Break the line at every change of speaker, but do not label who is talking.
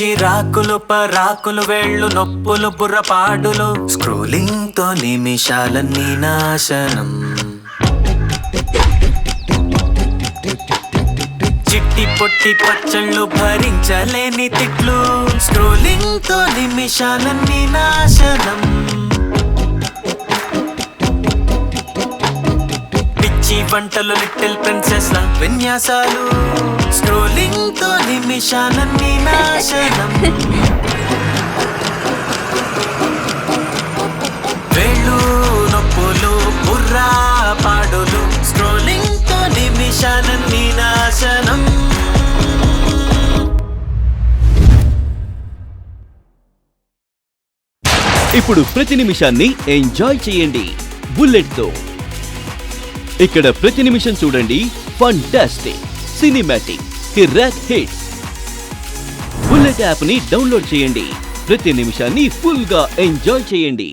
చిరాకులు పరాకులు వేళ్ళు నొప్పులు బుర్రపాడులు. స్క్రోలింగ్తో నిమిషాలన్నీ నాశనం. చిట్టి పొట్టి పచ్చళ్ళు భరించలేని తిట్లు. స్క్రోలింగ్తో నిమిషాలన్నీ నాశనం. పిచ్చి వంటలు లిటిల్ ప్రిన్సెస్ విన్యాసాలు. స్క్రోలింగ్తో నిమిషాలన్నీ నాశనం. నొప్పులు బుర్రా
ఇప్పుడు ప్రతి నిమిషాన్ని ఎంజాయ్ చేయండి. బుల్లెట్తో ఇక్కడ ప్రతి నిమిషం చూడండి. ఫంటాస్టిక్ సినిమాటిక్ కిరాక్ హిట్ బుల్లెట్ యాప్ని డౌన్లోడ్ చేయండి. ప్రతి నిమిషాన్ని ఫుల్గా ఎంజాయ్ చేయండి.